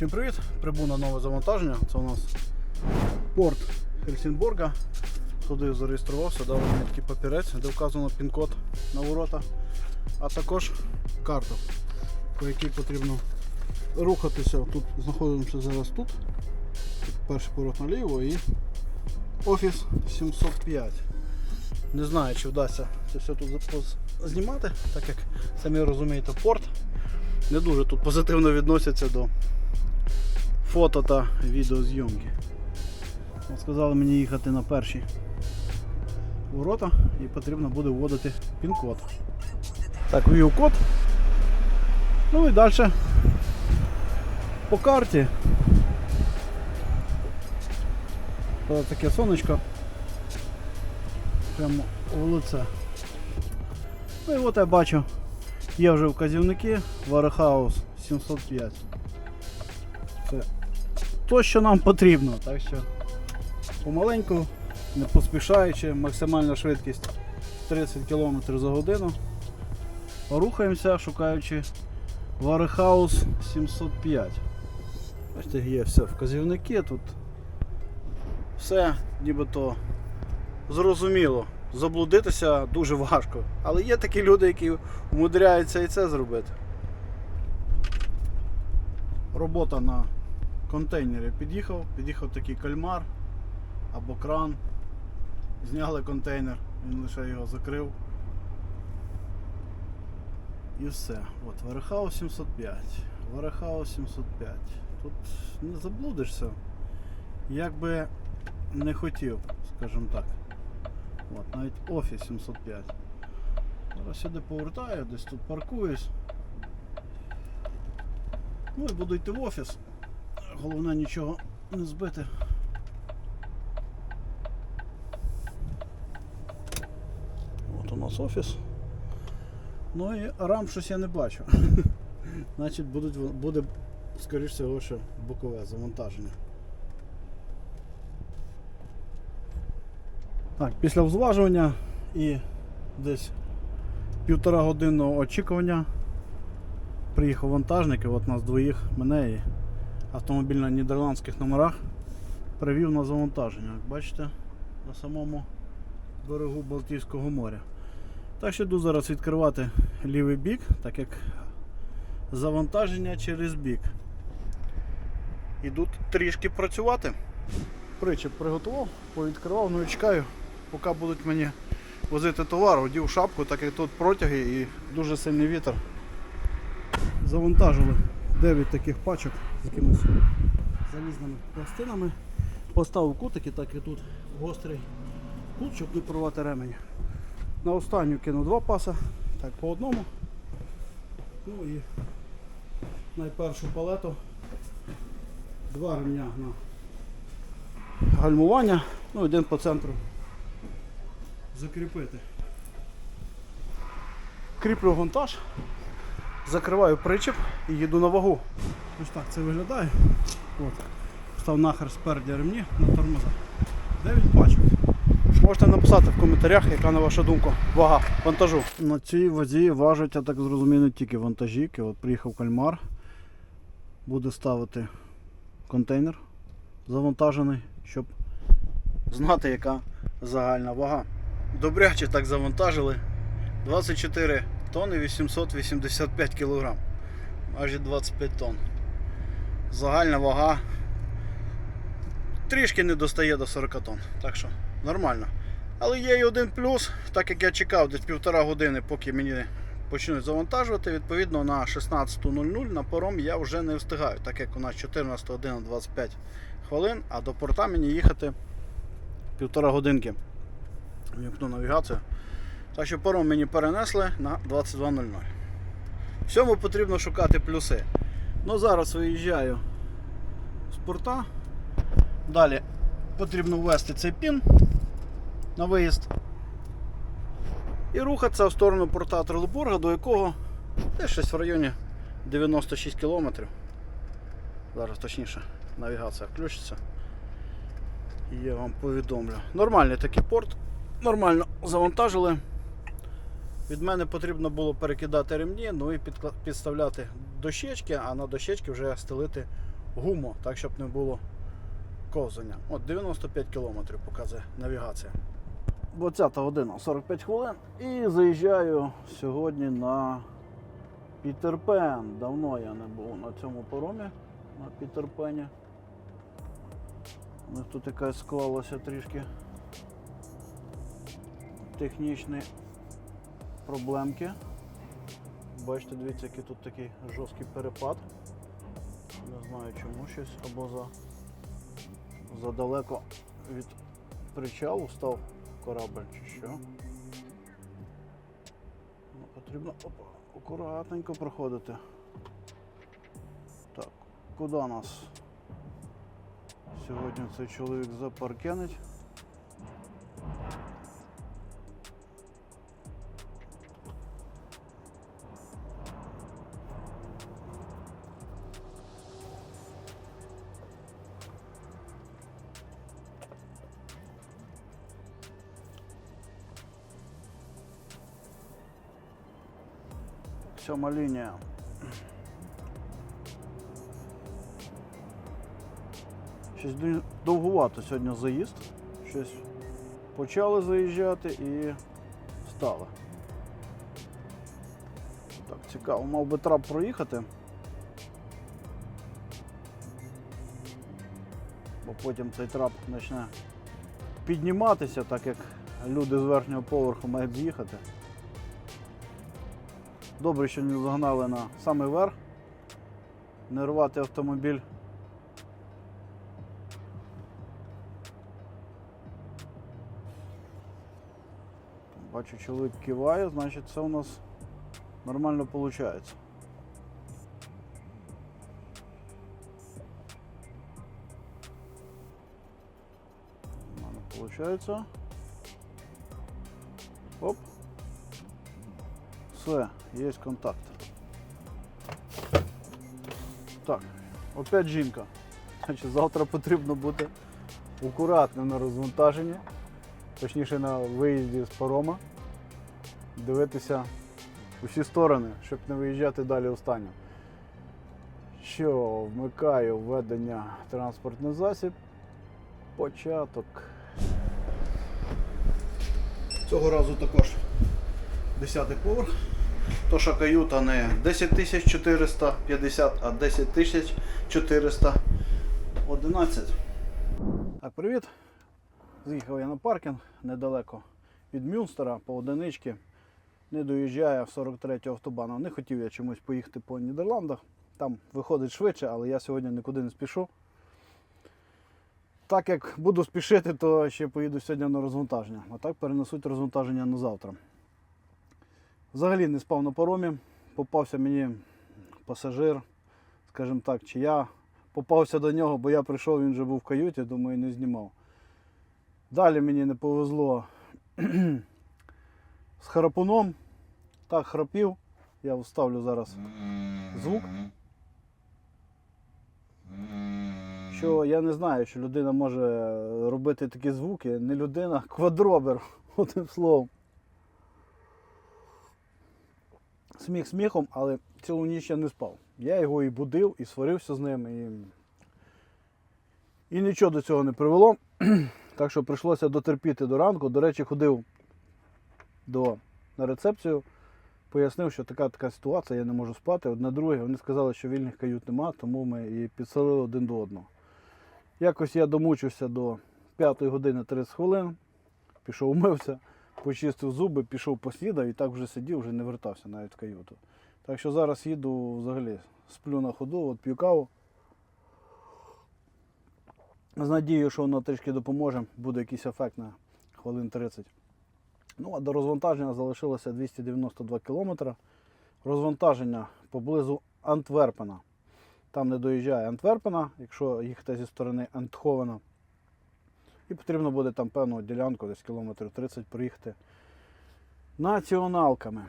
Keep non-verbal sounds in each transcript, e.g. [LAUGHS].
Всім привіт! Прибув на нове завантаження. Це у нас порт Хельсінбурга. Туди зареєструвався, дав мені такий папірець, де вказано пін-код на ворота, а також карту, по якій потрібно рухатися. Тут знаходимося зараз тут. Перший поворот наліво і офіс 705. Не знаю, чи вдасться це все тут знімати, так як самі розумієте, порт не дуже тут позитивно відносяться до фото та відеозйомки. Сказали мені їхати на перші ворота і потрібно буде вводити пін-код. Так, ввів код. Ну і далі по карті. Коли таке сонечко прямо у лице. Ну і от я бачу, є вже вказівники Warehouse 705. То, що нам потрібно, так що помаленьку, не поспішаючи, максимальна швидкість 30 км за годину. Рухаємося, шукаючи Warehouse 705. Бачите, є все вказівники тут. Все нібито зрозуміло. Заблудитися дуже важко. Але є такі люди, які умудряються і це зробити. Робота на контейнері під'їхав, під'їхав такий кальмар або кран. Зняли контейнер, він лише його закрив. І все. От, Warehouse 705. Warehouse 705. Тут не заблудишся. Як би не хотів, скажімо так. От, навіть офіс 705. Зараз сюди повертаю, десь тут паркуюсь. Ну і буду йти в офіс. Головне нічого не збити. От у нас офіс. Ну і рам щось я не бачу. [LAUGHS] Значить будуть, буде, скоріш всього, що бокове завантаження. Так, після взважування і десь півтора годинного очікування приїхав вантажник, і от нас двоїх мене і автомобіль на нідерландських номерах привів на завантаження. Як бачите, на самому берегу Балтійського моря. Так що йду зараз відкривати лівий бік, так як завантаження через бік. Іду трішки працювати. Причіп приготував, повідкривав, ну і чекаю, поки будуть мені возити товар, одів шапку, так як тут протяги і дуже сильний вітер. Завантажили 9 таких пачок з якимись залізними пластинами. Поставив кутики, так і тут гострий кут, щоб не порвати ремені. На останню кинув два паса, так по одному. Ну і найпершу палету два ремня на гальмування, ну один по центру закріпити. Кріплю вантаж, закриваю причіп і їду на вагу. Ось так це виглядає. От. Став нахер спереді ремні на тормоза. 9 пачок. Можете написати в коментарях, яка на вашу думку вага вантажу. На цій вазі важать, я так зрозумів, не тільки вантажівки. От приїхав кальмар, буде ставити контейнер завантажений, щоб знати, яка загальна вага. Добряче так завантажили. 24 тонни 885 кг. Майже 25 тонн. Загальна вага трішки не достає до 40 тонн. Так що нормально. Але є і один плюс, так як я чекав десь півтора години, поки мені почнуть завантажувати, відповідно на 16.00 на паром я вже не встигаю, так як у нас 14 година 25 хвилин, а до порта мені їхати півтора годинки. Вімкну навігацію. Так що паром мені перенесли на 22.00. Всьому потрібно шукати плюси. Ну зараз виїжджаю з порта. Далі потрібно ввести цей пін на виїзд і рухатися в сторону порта Трелебурга, до якого десь щось в районі 96 кілометрів. Зараз точніше навігація включиться. І я вам повідомлю. Нормальний такий порт, нормально завантажили. Від мене потрібно було перекидати ремні, ну і підставляти дощечки, а на дощечки вже стелити гуму, так щоб не було ковзання. От 95 км показує навігація. 20 година 45 хвилин і заїжджаю сьогодні на Пітерпен. Давно я не був на цьому паромі, на Пітерпені. У них тут якась склалася трішки технічні проблемки. Бачите, дивіться, який тут такий жорсткий перепад. Не знаю чому щось або за, задалеко від причалу став корабль чи що. Ну, потрібно опа, акуратненько проходити. Так, куди нас сьогодні цей чоловік запаркенить? Сьома лінія. Щось довгувато сьогодні заїзд. Щось почали заїжджати і стали. Так, цікаво, мав би трап проїхати. Бо потім цей трап почне підніматися, так як люди з верхнього поверху мають з'їхати. Добре, що не загнали на самий верх. Не рвати автомобіль. Бачу, чоловік киває, значить це у нас нормально виходить. Нормально виходить. Оп. Все, є контакт. Так, опять жінка. Значить, завтра потрібно бути акуратним на розвантаженні, точніше на виїзді з парома, дивитися усі сторони, щоб не виїжджати далі останнім. Що, вмикаю введення транспортний засіб. Початок. Цього разу також 10 поверх. Тоша каюта не 10 450, а 10 411. Так, привіт. З'їхав я на паркінг недалеко від Мюнстера по одиничці. Не доїжджає 43-го автобану. Не хотів я чомусь поїхати по Нідерландах. Там виходить швидше, але я сьогодні нікуди не спішу. Так як буду спішити, то ще поїду сьогодні на розвантаження. А так перенесуть розвантаження на завтра. Взагалі не спав на паромі. Попався мені пасажир, скажімо так, чи я попався до нього, бо я прийшов, він вже був в каюті, думаю, не знімав. Далі мені не повезло [CLEARS THROAT] з храпуном. Так, храпів. Я вставлю зараз звук. Що я не знаю, що людина може робити такі звуки. Не людина, а квадробер, [LAUGHS] одним словом. Сміх сміхом, але цілу ніч я не спав. Я його і будив, і сварився з ним, і, і нічого до цього не привело. [CLEARS THROAT] Так що прийшлося дотерпіти до ранку. До речі, ходив до, на рецепцію, пояснив, що така така ситуація, я не можу спати. Одне друге, вони сказали, що вільних кают нема, тому ми і підселили один до одного. Якось я домучився до 5 години 30 хвилин, пішов умився, почистив зуби, пішов поснідав і так вже сидів, вже не вертався навіть в каюту. Так що зараз їду взагалі, сплю на ходу, от п'ю каву. З надією, що воно трішки допоможе, буде якийсь ефект на хвилин 30. Ну, а до розвантаження залишилося 292 кілометри. Розвантаження поблизу Антверпена. Там не доїжджає Антверпена, якщо їхати зі сторони Антховена. І потрібно буде там певну ділянку, десь кілометрів 30 проїхати націоналками.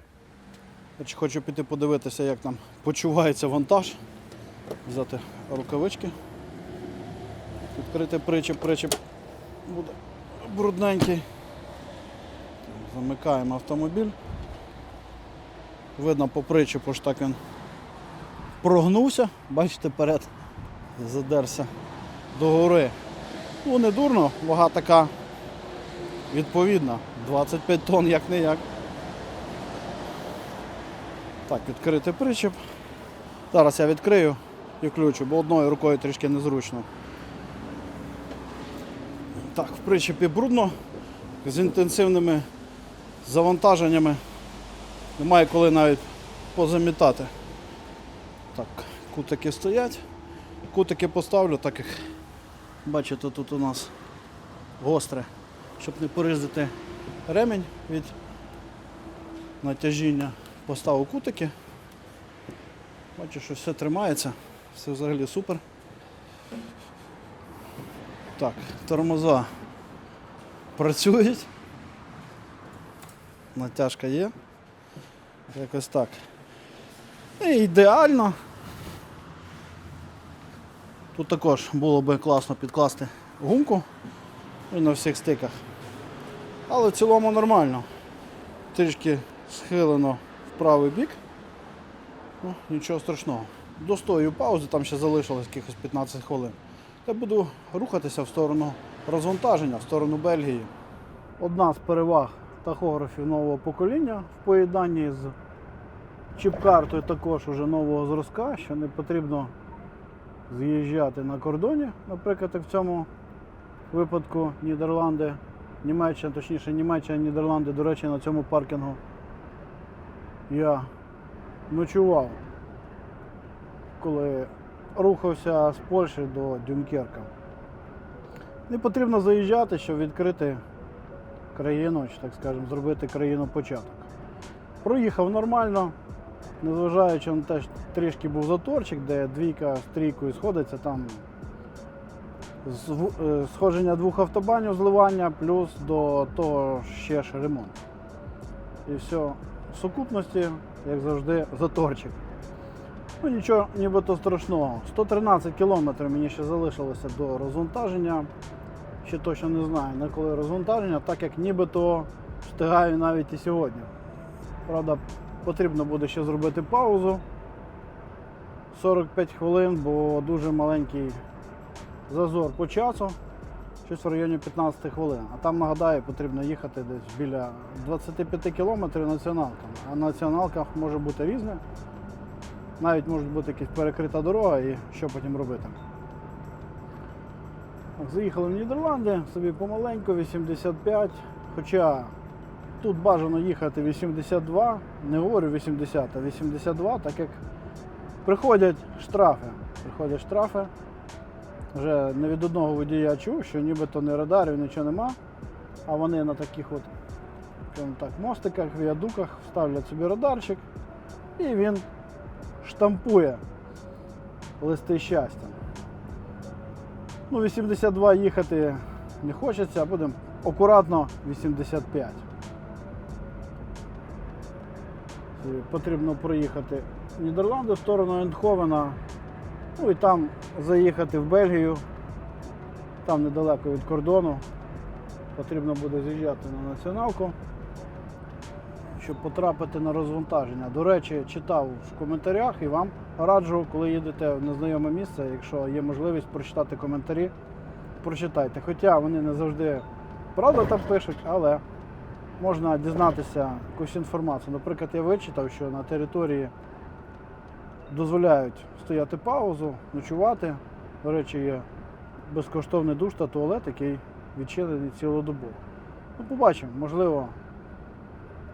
Хочу піти подивитися, як там почувається вантаж. Взяти рукавички. Відкрити причеп, причеп буде брудненький. Замикаємо автомобіль. Видно по причепу ж так він прогнувся, бачите, перед задерся до гори. Ну, не дурно, вага така відповідна. 25 тонн як не як. Так, відкрити причеп. Зараз я відкрию і включу, бо одною рукою трішки незручно. Так, в причепі брудно, з інтенсивними завантаженнями. Немає коли навіть позамітати. Так, кутики стоять. Кутики поставлю, так як бачите, тут у нас гостре, щоб не порізати ремінь від натяжіння. Поставив кутики. Бачу, що все тримається, все взагалі супер. Так, тормоза працюють. Натяжка є. Якось так. І ідеально. Тут також було би класно підкласти гумку і на всіх стиках. Але в цілому нормально. Трішки схилено в правий бік. Ну, нічого страшного. Достою паузи, там ще залишилось якихось 15 хвилин. Я буду рухатися в сторону розвантаження, в сторону Бельгії. Одна з переваг тахографів нового покоління в поєднанні з чіп-картою також уже нового зразка, що не потрібно з'їжджати на кордоні, наприклад, в цьому випадку Нідерланди, Німеччина, точніше Німеччина, Нідерланди, до речі, на цьому паркінгу я ночував, коли рухався з Польщі до Дюнкерка. Не потрібно заїжджати, щоб відкрити країну, чи так скажемо, зробити країну початок. Проїхав нормально, незважаючи на те, що трішки був заторчик, де двійка з трійкою сходиться, там е, сходження двох автобанів зливання, плюс до того ще ж ремонт. І все. В сукупності, як завжди, заторчик. Ну нічого нібито страшного. 113 кілометрів мені ще залишилося до розвантаження. Ще точно не знаю, на коли розвантаження, так як нібито встигаю навіть і сьогодні. Правда, потрібно буде ще зробити паузу 45 хвилин, бо дуже маленький зазор по часу, щось в районі 15 хвилин. А там, нагадаю, потрібно їхати десь біля 25 кілометрів націоналками. А на націоналках може бути різне. Навіть може бути якась перекрита дорога і що потім робити. Заїхали в Нідерланди, собі помаленьку, 85. Хоча тут бажано їхати 82, не говорю 80, а 82, так як приходять штрафи. Приходять штрафи. Вже не від одного водія чув, що нібито не радарів, нічого нема. А вони на таких от так, мостиках, віадуках ставлять собі радарчик і він штампує листи щастя. Ну, 82 їхати не хочеться, а будемо акуратно 85. Потрібно проїхати в Нідерланди в сторону Ендховена, ну і там заїхати в Бельгію, там недалеко від кордону. Потрібно буде з'їжджати на націоналку, щоб потрапити на розвантаження. До речі, читав в коментарях і вам раджу, коли їдете в незнайоме місце, якщо є можливість прочитати коментарі, прочитайте. Хоча вони не завжди правда там пишуть, але можна дізнатися якусь інформацію. Наприклад, я вичитав, що на території дозволяють стояти паузу, ночувати. До речі, є безкоштовний душ та туалет, який відчинений цілодобово. Ну, побачимо, можливо,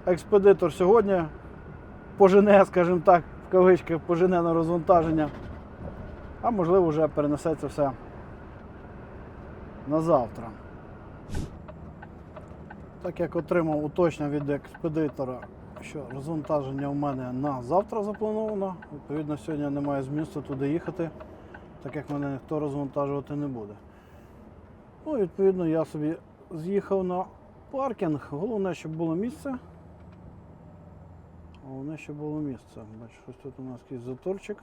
експедитор сьогодні пожене, скажімо так, в кавичках, пожене на розвантаження, а можливо вже перенесеться все на завтра. Так як отримав уточнення від експедитора, що розвантаження в мене на завтра заплановано, відповідно, сьогодні немає змісту туди їхати, так як мене ніхто розвантажувати не буде. Ну, відповідно, я собі з'їхав на паркінг. Головне, щоб було місце. Головне, щоб було місце. Бачу, щось тут у нас якийсь заторчик.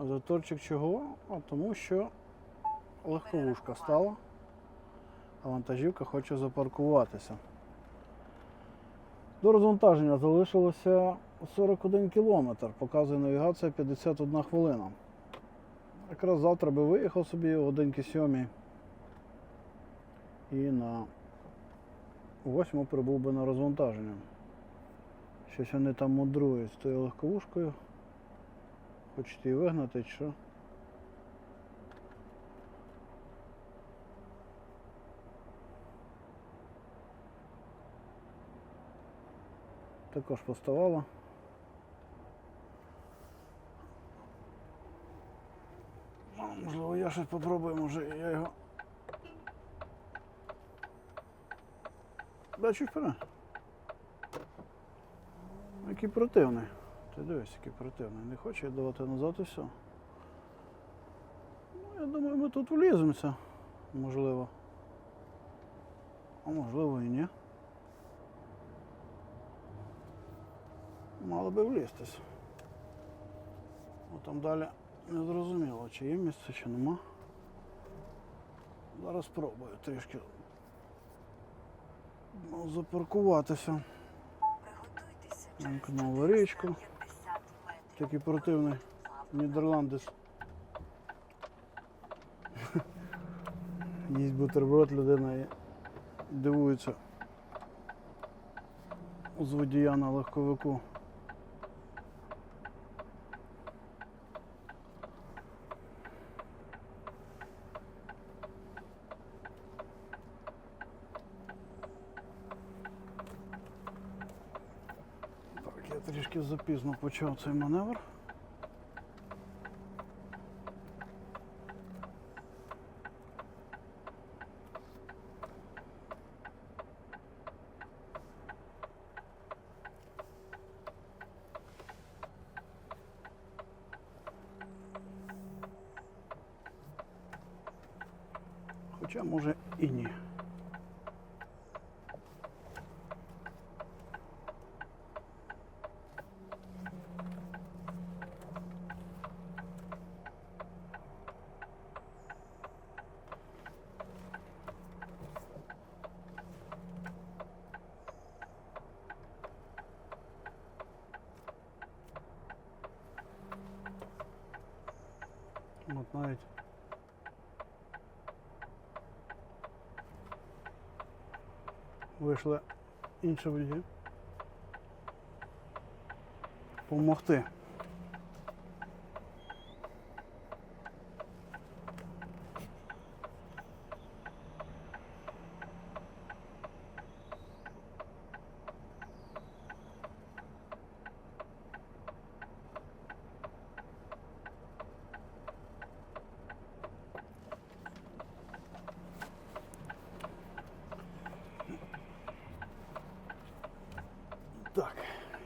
А заторчик чого? А тому що легковушка стала, вантажівка хоче запаркуватися. До розвантаження залишилося 41 кілометр. Показує навігація 51 хвилина. Якраз завтра би виїхав собі годинки сьомій. І на 8 прибув би на розвантаження. Щось вони там мудрують з тою легковушкою. Хочете її вигнати чи що? Також поставала. Ну, Можливо, я щось попробую, може я його. Бачу вперед. Який противний. Ти дивись, який противний. Не хоче давати назад і все. Ну, я думаю, ми тут вліземося. Можливо. А можливо і ні. Мало би влізтись. Ну там далі не зрозуміло, чи є місце, чи нема. Зараз спробую трішки ну, запаркуватися. Приготуйтеся річку. Такий противний нідерландець. [LAUGHS] Їсть бутерброд людина і дивується з водія на легковику. Так, я трішки запізно почав цей маневр. Хоча може і ні. От навіть вийшли інші водії. Помогти. Так,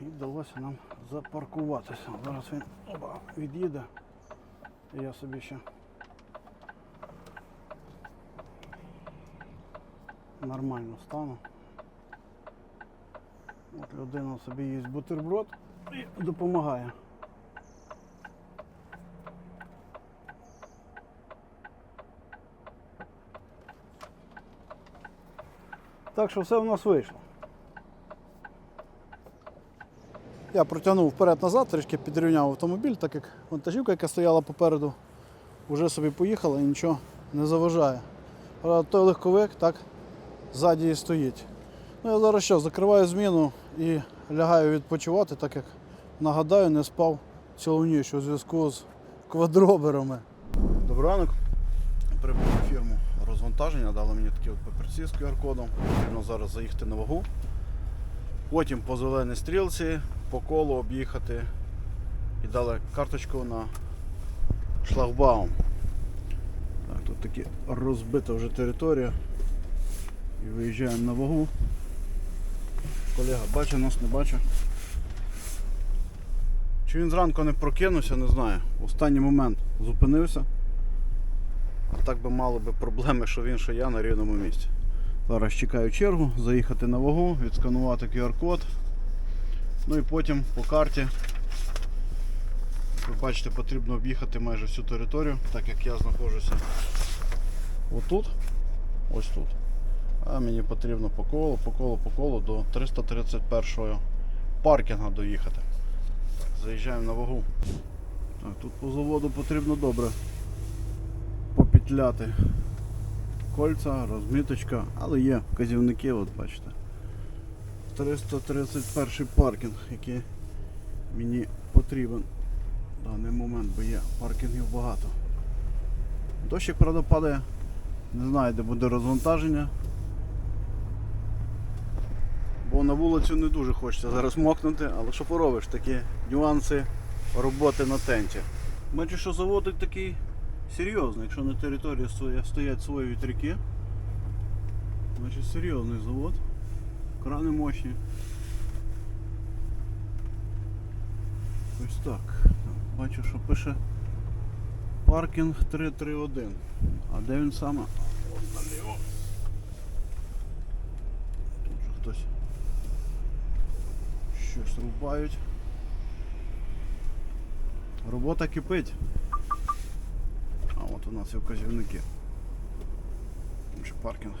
і вдалося нам запаркуватися. Зараз він оба, від'їде. І я собі ще нормально стану. От людина собі їсть бутерброд і допомагає. Так що все в нас вийшло. Я протягнув вперед-назад, трішки підрівняв автомобіль, так як вантажівка, яка стояла попереду, вже собі поїхала і нічого не заважає. Правда, той легковик так ззаді і стоїть. Ну, я зараз що, закриваю зміну і лягаю відпочивати, так як нагадаю, не спав цілу ніч у зв'язку з квадроберами. Добрий ранок. Прибув на фірму розвантаження, дали мені такі от папірці з QR-кодом. Потрібно зараз заїхати на вагу. Потім по зеленій стрілці по колу об'їхати і дали карточку на шлагбаум. Так, тут таки розбита вже територія. І виїжджаємо на вагу. Колега бачить нас, не бачить. Чи він зранку не прокинувся, не знаю. Останній момент зупинився. А так би мало би проблеми, що він, що я на рівному місці. Зараз чекаю чергу, заїхати на вагу, відсканувати QR-код. Ну і потім по карті. Ви бачите, потрібно об'їхати майже всю територію, так як я знаходжуся отут, ось тут. А мені потрібно по колу, по колу, по колу до 331 паркінга доїхати. заїжджаємо на вагу. Так, тут по заводу потрібно добре попетляти. Кольця, розміточка, але є вказівники, от бачите. 331 паркінг, який мені потрібен в даний момент, бо є паркінгів багато. Дощик, правда, падає. Не знаю, де буде розвантаження. Бо на вулицю не дуже хочеться зараз мокнути, але що поробиш, такі нюанси роботи на тенті. Бачу, що заводик такий серйозний, якщо на території стоять свої вітряки. Значить серйозний завод. Крани мощні. Ось так. Бачу, що пише паркінг 331. А де він саме? От наліво. Тут же хтось щось рубають. Робота кипить. А от у нас і вказівники. Паркінг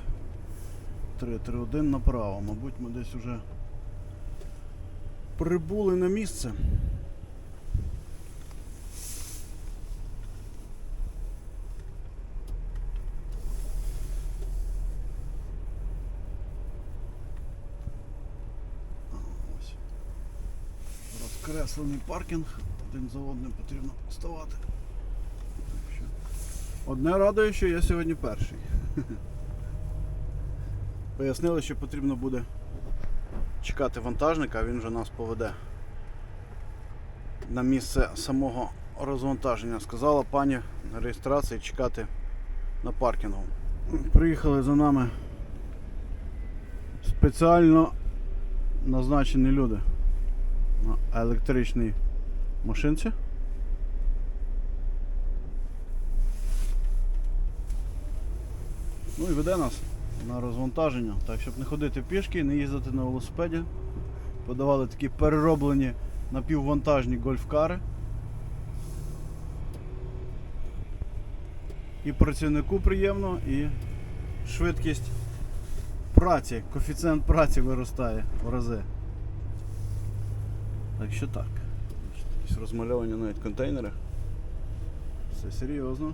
331 направо. Мабуть, ми десь уже прибули на місце. Ось. Розкреслений паркінг. Один за одним потрібно вставати. Одне радує, що я сьогодні перший. [LAUGHS] Пояснили, що потрібно буде чекати вантажника, він вже нас поведе на місце самого розвантаження. Сказала пані на реєстрації чекати на паркінгу. Приїхали за нами спеціально назначені люди на електричній машинці. Ну і веде нас на розвантаження, так щоб не ходити пішки, не їздити на велосипеді. Подавали такі перероблені напіввантажні гольфкари. І працівнику приємно, і швидкість праці, коефіцієнт праці виростає в рази. Так що так. Якісь розмальовані навіть контейнери. Все серйозно.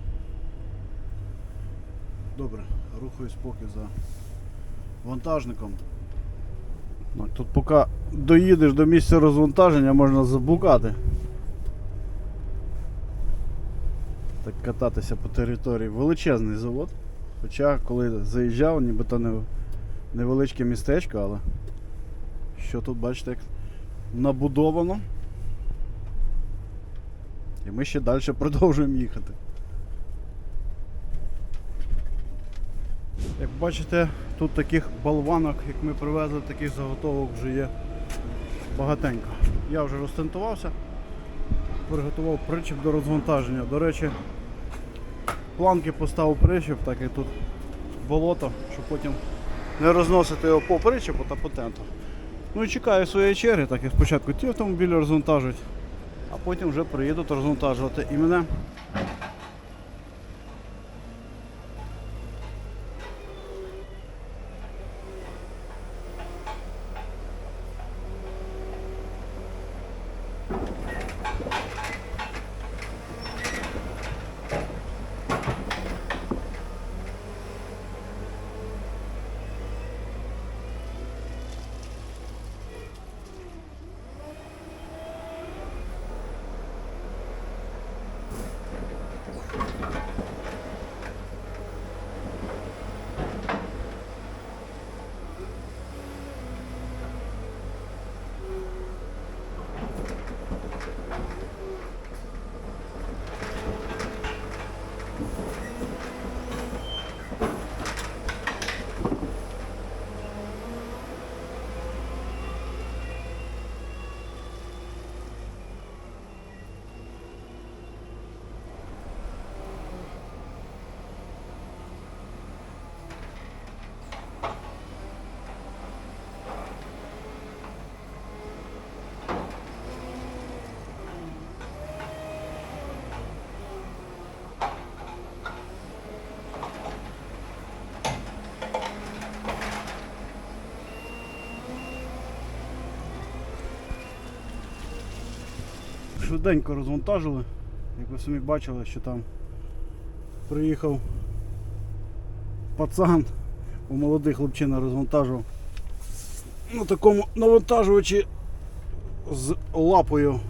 Добре, рухаюсь поки за вантажником. Тут поки доїдеш до місця розвантаження, можна заблукати. Так кататися по території. Величезний завод. Хоча коли заїжджав, нібито не, невеличке містечко, але що тут бачите, як набудовано. І ми ще далі [LAUGHS] продовжуємо їхати. Як бачите, тут таких болванок, як ми привезли, таких заготовок вже є багатенько. Я вже розтентувався, приготував причіп до розвантаження. До речі, планки поставив причіп, так як тут болото, щоб потім не розносити його по причепу та по тенту. Ну і чекаю своєї черги, так як спочатку ті автомобілі розвантажують, а потім вже приїдуть розвантажувати і мене. Швиденько розвантажили. Як ви самі бачили, що там приїхав пацан, у молодий хлопчина розвантажував на такому навантажувачі з лапою.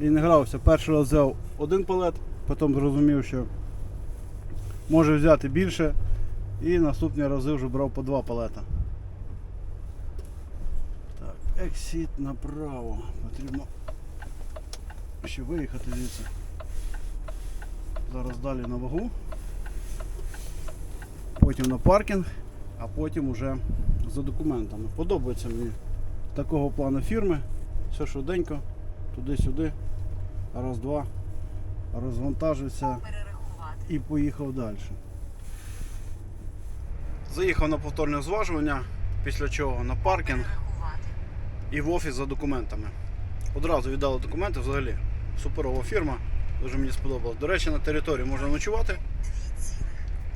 Він грався. Перший раз взяв один палет, потім зрозумів, що може взяти більше. І наступні рази вже брав по два палета. Так, ексіт направо. Потрібно ще виїхати звідси. Зараз далі на вагу. Потім на паркінг, а потім уже за документами. Подобається мені такого плану фірми. Все швиденько, туди-сюди. Раз-два. Розвантажився і поїхав далі. Заїхав на повторне зважування, після чого на паркінг і в офіс за документами. Одразу віддали документи взагалі. Суперова фірма, дуже мені сподобалось. До речі, на території можна ночувати,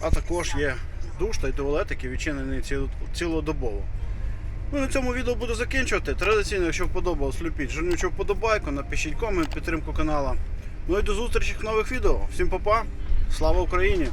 а також є душ та й туалет, який відчинений цілодобово. Ну, на цьому відео буду закінчувати. Традиційно, якщо вподобалось, люпіть жирнючу вподобайку, напишіть комент, підтримку канала. Ну і до зустрічі в нових відео. Всім па-па, слава Україні!